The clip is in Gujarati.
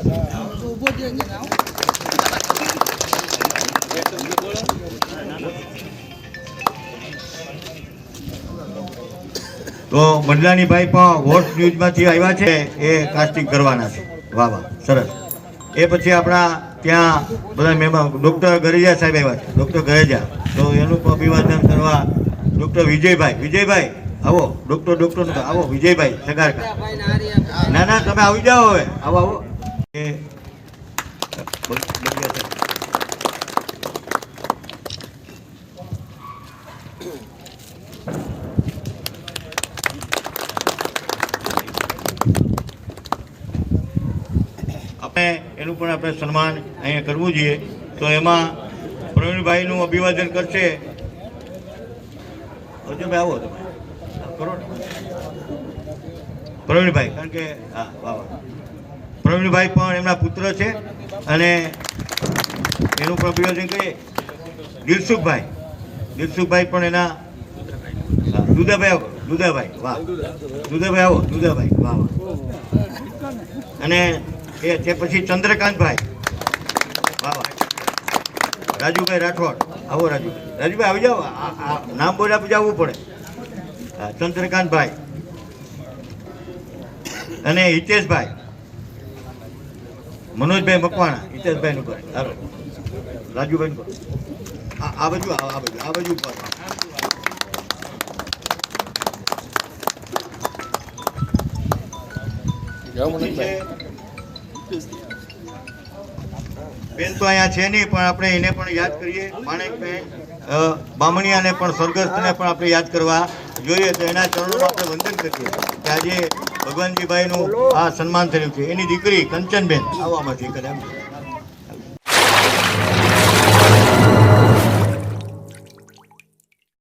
તો મંડલાનીભાઈ પણ વોટ ન્યૂઝમાંથી આવ્યા છે. એ કાસ્ટિંગ કરવાના છે. વાહ વાહ, સરસ. એ પછી આપણા ત્યાં બધા મહેમાન ડૉક્ટર ગરેજા સાહેબ આવ્યા છે. ડૉક્ટર ગરેજા. તો એનું પણ અભિવાદન કરવા ડૉક્ટર વિજયભાઈ. વિજયભાઈ, આવો. ડૉક્ટર ડૉક્ટર આવો. વિજયભાઈ, સગારકા. ના ના, તમે આવી જાઓ હવે. આવો આવો. સાહેબ. આપણે એનું પણ આપણે સન્માન અહીંયા કરવું જોઈએ. તો એમાં પ્રવીણભાઈનું અભિવાદન કરશે. અર્જુનભાઈ આવો તમે. કરો પ્રવીણભાઈ, કારણ કે, હા વાહ. પ્રવીણભાઈ પણ એમના પુત્ર છે અને એનું પણ અભિવાદન કરીએ. દિલસુખભાઈ. દિલસુખભાઈ પણ એના દુદાભાઈ આવો, દુદાભાઈ, વાહ. દુદાભાઈ આવો, દુદાભાઈ, વાહ વાહ. અને એ તે પછી ચંદ્રકાંતભાઈ. વાહ વાહ. રાજુભાઈ રાઠોડ. આવો રાજુભાઈ. રાજુભાઈ આવી જાઓ. નામ બોલ્યા પછી આવવું પડે. ચંદ્રકાંતભાઈ. અને હિતેશભાઈ. મનોજભાઈ મકવાણા હિતેશભાઈ નું ઘર. હાલો. રાજુભાઈ નું આ આ બાજુ આ બાજુ આ બાજુ ઉપર બેન તો અહીંયા છે નહીં પણ આપણે એને પણ યાદ કરીએ. માણેકભાઈ બામણિયાને પણ સ્વર્ગસ્થને પણ આપણે યાદ કરવા જોઈએ તો એના ચરણોમાં આપણે વંદન કરીએ. કે આજે ભગવાનજીભાઈનું આ સન્માન થયું છે. એની દીકરી કંચનબેન આવવામાંથી કદાચ